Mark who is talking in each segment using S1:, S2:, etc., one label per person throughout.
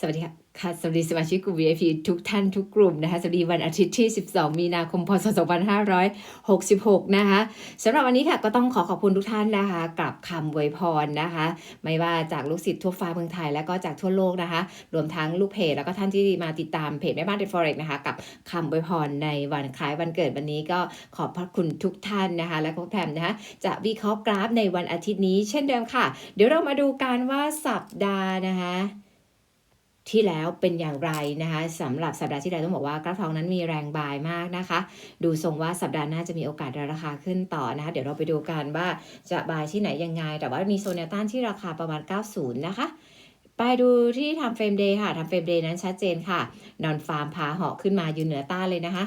S1: สวัสดีค่ะ สวัสดีสมาชิกกลุ่ม VIP ทุกท่านทุกกลุ่มนะคะ สวัสดีวันอาทิตย์ที่ 12 มีนาคม พศ 2566 นะคะสำหรับวันนี้ค่ะก็ต้องขอขอบคุณทุกท่านนะคะกับคำวยพรนะคะ ไม่ว่าจากลูกศิษย์ทั่วฟ้าเมืองไทย แล้วก็จากทั่วโลกนะคะ รวมทั้งลูกเพจแล้วก็ท่านที่มาติดตามเพจแม่บ้านเดฟอเรกนะคะกับคำวยพรในวันคล้ายวันเกิดวันนี้ก็ขอบพระคุณทุกท่านนะคะ และก็แพมนะคะจะวิเคราะห์กราฟในวันอาทิตย์นี้ เช่นเดิมค่ะ เดี๋ยวเรามาดูกันว่าสัปดาห์นะคะ ที่แล้วเป็นอย่างไรนะคะสำหรับสัปดาห์ที่แล้วต้องบอกว่ากราฟทองนั้นมีแรงบายมากนะคะ ดูทรงว่าสัปดาห์หน้าจะมีโอกาสราคาขึ้นต่อนะคะ เดี๋ยวเราไปดูกันว่าจะบายที่ไหนยังไง แต่ว่ามีโซนแนวต้านที่ราคาประมาณ 90 นะคะไปดูที่ทำเฟรมเดย์ค่ะทำเฟรมเดย์นั้นชัดเจนค่ะ นอนฟาร์มพาเหาะขึ้นมายืนเหนือต้านเลยนะคะ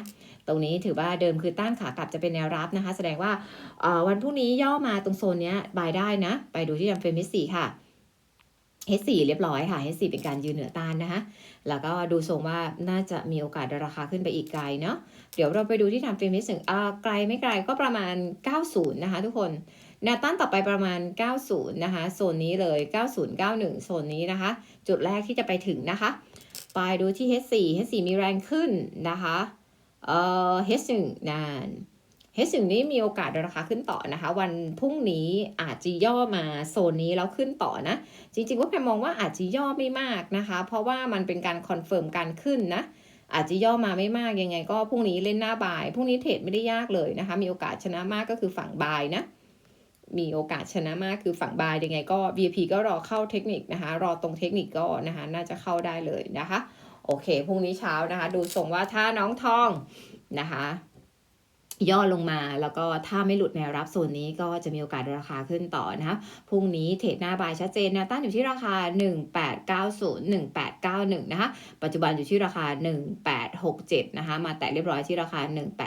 S1: ตรงนี้ถือว่าเดิมคือต้านขากลับจะเป็นแนวรับนะคะ แสดงว่าออวันพรุ่งนี้ย่อมาตรงโซนนี้บายได้นะ ไปดูที่ทำเฟรม H4 ค่ะ H4 เรียบร้อยค่ะ H4 เป็นการยืนเหนือต้านนะคะแล้วก็ดูทรงว่าน่าจะมีโอกาสราคาขึ้นไปอีกไกลเนาะเดี๋ยวเราไปดูที่ทำฟรม H1 อ่าไกลไม่ไกลก็ประมาณ 90 นะคะทุกคนแนวต้านต่อไปประมาณ 90 นะคะ โซนนี้เลย 9091 โซนนี้นะคะ จุดแรกที่จะไปถึงนะคะ ไปดูที่ H4 H4 มีแรงขึ้นนะคะ เอ่อ H1 นาน H1 นี้มีโอกาสราคาขึ้นต่อนะคะ วันพรุ่งนี้อาจจะย่อมาโซนนี้แล้วขึ้นต่อนะ จริงๆว่าแพมมองว่าอาจจะย่อไม่มากนะคะ เพราะว่ามันเป็นการคอนเฟิร์มการขึ้นนะอาจจะย่อมาไม่มากยังไง ก็พรุ่งนี้เล่นหน้าบายพรุ่งนี้เทรดไม่ได้ยากเลยนะคะ มีโอกาสชนะมากก็คือฝั่งบายนะมีโอกาสชนะมากคือฝั่งบายยังไงก็ VIP ก็รอเข้าเทคนิคนะคะ รอตรงเทคนิคก็นะคะน่าจะเข้าได้เลยนะคะ โอเคพรุ่งนี้เช้านะคะ ดูทรงว่าถ้าน้องทองนะคะ ย่อลงมาแล้วก็ถ้าไม่หลุดแนวรับโซนนี้ก็จะมีโอกาสราคาขึ้นต่อนะคะพรุ่งนี้เทรดหน้าบายชัดเจนแนวต้านอยู่ที่ราคา 1890 1891 นะคะ ปัจจุบันอยู่ที่ราคา 1867 นะคะ มาแตะเรียบร้อยที่ราคา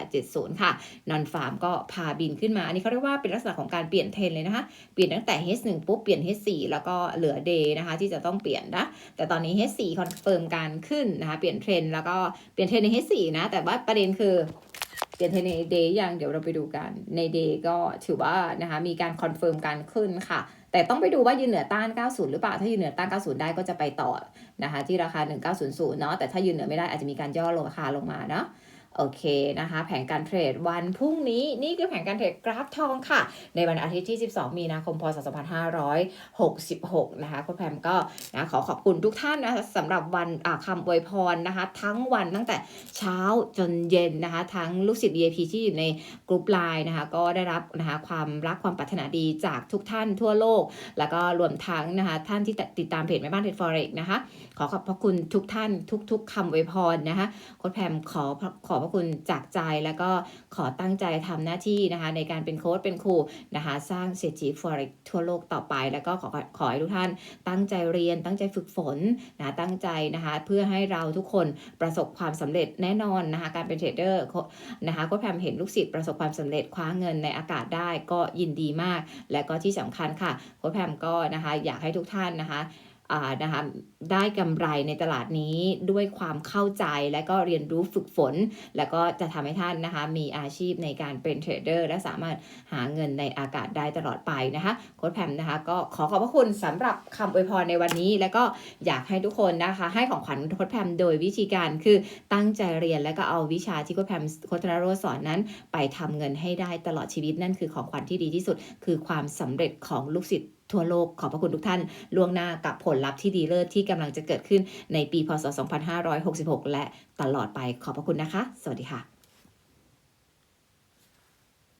S1: 1870 ค่ะ นอนฟาร์มก็พาบินขึ้นมา อันนี้เขาเรียกว่าเป็นลักษณะของการเปลี่ยนเทรนเลยนะคะ เปลี่ยนตั้งแต่ H1 ปุ๊บเปลี่ยน H4 แล้วก็เหลือ Day นะคะ ที่จะต้องเปลี่ยนนะ แต่ตอนนี้ H4 คอนเฟิร์มการขึ้นนะคะ เปลี่ยนเทรนแล้วก็เปลี่ยนเทรนใน H4 นะ แต่ว่าประเด็นคือ เปลี่ยนเทนในเดย์ยังเดี๋ยวเราไปดูกันในเดย์ก็ถือว่านะคะมีการคอนเฟิร์มการขึ้นค่ะ แต่ต้องไปดูว่ายืนเหนือต้าน 90 หรือเปล่า ถ้ายืนเหนือต้าน 90 ได้ก็จะไปต่อนะคะที่ราคา 1900 เนาะแต่ถ้ายืนเหนือไม่ได้อาจจะมีการย่อลงราคาลงมาเนาะ โอเคนะคะ แผนการเทรดวันพรุ่งนี้นี่คือแผนการเทรดกราฟทองค่ะ ในวันอาทิตย์ที่ 12 มีนาคมพศ 2566 นะคะคุณแพมก็นะขอขอบคุณทุกท่านนะคะสำหรับวันคำอวยพรนะคะ ทั้งวันตั้งแต่เช้าจนเย็นนะคะ ทั้งลูกศิษย์ VIP ที่อยู่ในกลุ่มไลน์นะคะ ก็ได้รับนะคะความรักความปรารถนาดีจากทุกท่านทั่วโลก แล้วก็รวมทั้งนะคะท่านที่ติดตามเพจแม่บ้านเทรดฟอเร็กนะคะ ขอขอบพระคุณทุกท่านทุก ๆคำอวยพรนะคะโค้ชแพมขอขอบพระคุณจากใจแล้วก็ขอตั้งใจทำหน้าที่นะคะ ในการเป็นโค้ชเป็นครูนะคะ สร้างเศรษฐีฟอเร็กทั่วโลกต่อไป แล้วก็ขอขอให้ทุกท่าน ตั้งใจเรียนตั้งใจฝึกฝนนะตั้งใจนะคะ เพื่อให้เราทุกคนประสบความสำเร็จแน่นอนนะคะ การเป็นเทรดเดอร์นะคะโค้ชแพมเห็นลูกศิษย์ประสบความสำเร็จคว้าเงินในอากาศได้ก็ยินดีมาก และก็ที่สำคัญค่ะโค้ชแพมก็นะคะ อยากให้ทุกท่านนะคะ นะคะได้กำไรในตลาดนี้ด้วยความเข้าใจและก็เรียนรู้ฝึกฝน แล้วก็จะทำให้ท่านนะคะมีอาชีพในการเป็นเทรดเดอร์และสามารถหาเงินในอากาศได้ตลอดไปนะคะโค้ดแพมนะคะก็ขอขอบพระคุณสำหรับคำอวยพรในวันนี้ แล้วก็อยากให้ทุกคนนะคะให้ของขวัญโค้ดแพมโดยวิธีการคือตั้งใจเรียนแล้วก็เอาวิชาที่โค้ดแพมโค้ดธนโรสอนนั้น ไปทำเงินให้ได้ตลอดชีวิตนั่นคือของขวัญที่ดีที่สุด คือความสำเร็จของลูกศิษย์ ทั่วโลกขอบพระคุณทุกท่านล่วงหน้ากับผลลัพธ์ที่ดีเลิศที่กำลังจะเกิดขึ้นในปีพศ 2566 และตลอดไปขอบพระคุณนะคะ สวัสดีค่ะ